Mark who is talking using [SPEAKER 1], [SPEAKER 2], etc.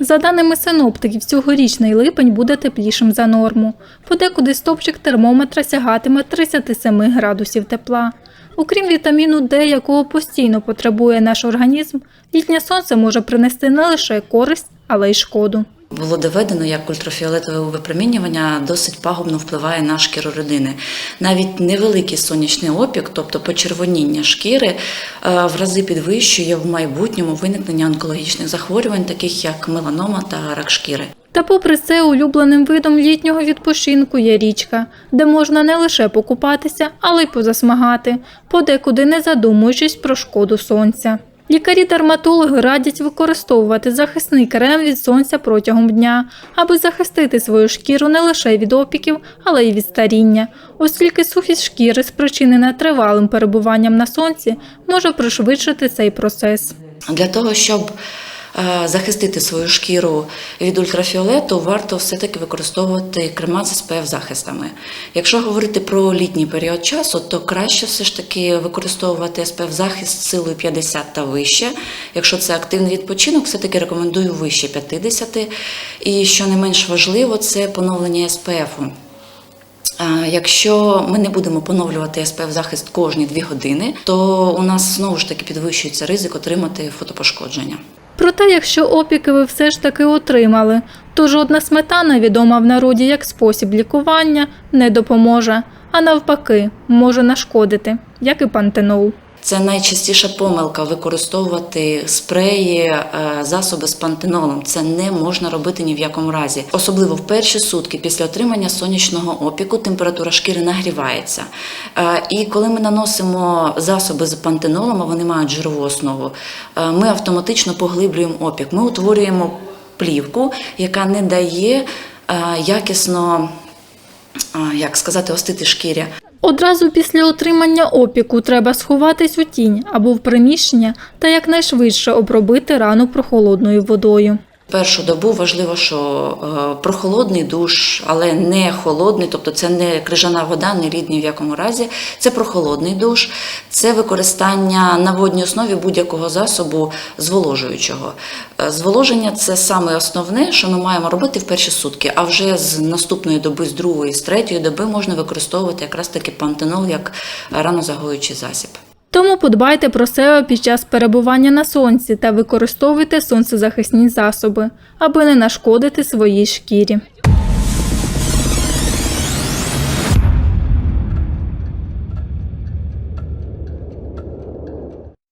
[SPEAKER 1] За даними синоптиків, цьогорічний липень буде теплішим за норму. Подекуди стопчик термометра сягатиме 37 градусів тепла. Окрім вітаміну Д, якого постійно потребує наш організм, літнє сонце може принести не лише користь, але й шкоду.
[SPEAKER 2] Було доведено, як ультрафіолетове випромінювання досить пагубно впливає на шкіру людини. Навіть невеликий сонячний опік, тобто почервоніння шкіри, е, в рази підвищує в майбутньому виникнення онкологічних захворювань, таких як меланома та рак шкіри.
[SPEAKER 1] Та попри це, улюбленим видом літнього відпочинку є річка, де можна не лише покупатися, але й позасмагати, подекуди не задумуючись про шкоду сонця. Лікарі-дерматологи радять використовувати захисний крем від сонця протягом дня, аби захистити свою шкіру не лише від опіків, але й від старіння, оскільки сухість шкіри, спричинена тривалим перебуванням на сонці, може пришвидшити цей процес.
[SPEAKER 2] Для того, щоб захистити свою шкіру від ультрафіолету, варто все-таки використовувати крема з SPF захистами. Якщо говорити про літній період часу, то краще все ж таки використовувати SPF захист силою 50 та вище. Якщо це активний відпочинок, все-таки рекомендую вище 50. І що не менш важливо, це поновлення SPF. А Якщо ми не будемо поновлювати SPF захист кожні 2 години, то у нас знову ж таки підвищується ризик отримати фотопошкодження.
[SPEAKER 1] Проте, якщо опіки ви все ж таки отримали, то жодна сметана, відома в народі як спосіб лікування, не допоможе, а навпаки, може нашкодити, як і пантенол.
[SPEAKER 2] Це найчастіша помилка використовувати спреї, е, засоби з пантенолом. Це не можна робити ні в якому разі. Особливо в перші сутки після отримання сонячного опіку температура шкіри нагрівається. Е, І коли ми наносимо засоби з пантенолом, а вони мають жирову основу, е, ми автоматично поглиблюємо опік. Ми утворюємо плівку, яка не дає якісно, як сказати, остити шкірі.
[SPEAKER 1] Одразу після отримання опіку треба сховатись у тінь або в приміщення та якнайшвидше обробити рану прохолодною водою.
[SPEAKER 2] Першу добу важливо, що е, прохолодний душ, але не холодний, тобто це не крижана вода, не лід ні в якому разі. Це прохолодний душ, це використання на водній основі будь-якого засобу зволожуючого. Е, Зволоження це саме основне, що ми маємо робити в перші сутки. А вже з наступної доби, з другої, з третьої доби можна використовувати якраз таки пантенол як ранозагоюючий засіб.
[SPEAKER 1] Тому подбайте про себе під час перебування на сонці та використовуйте сонцезахисні засоби, аби не нашкодити своїй шкірі.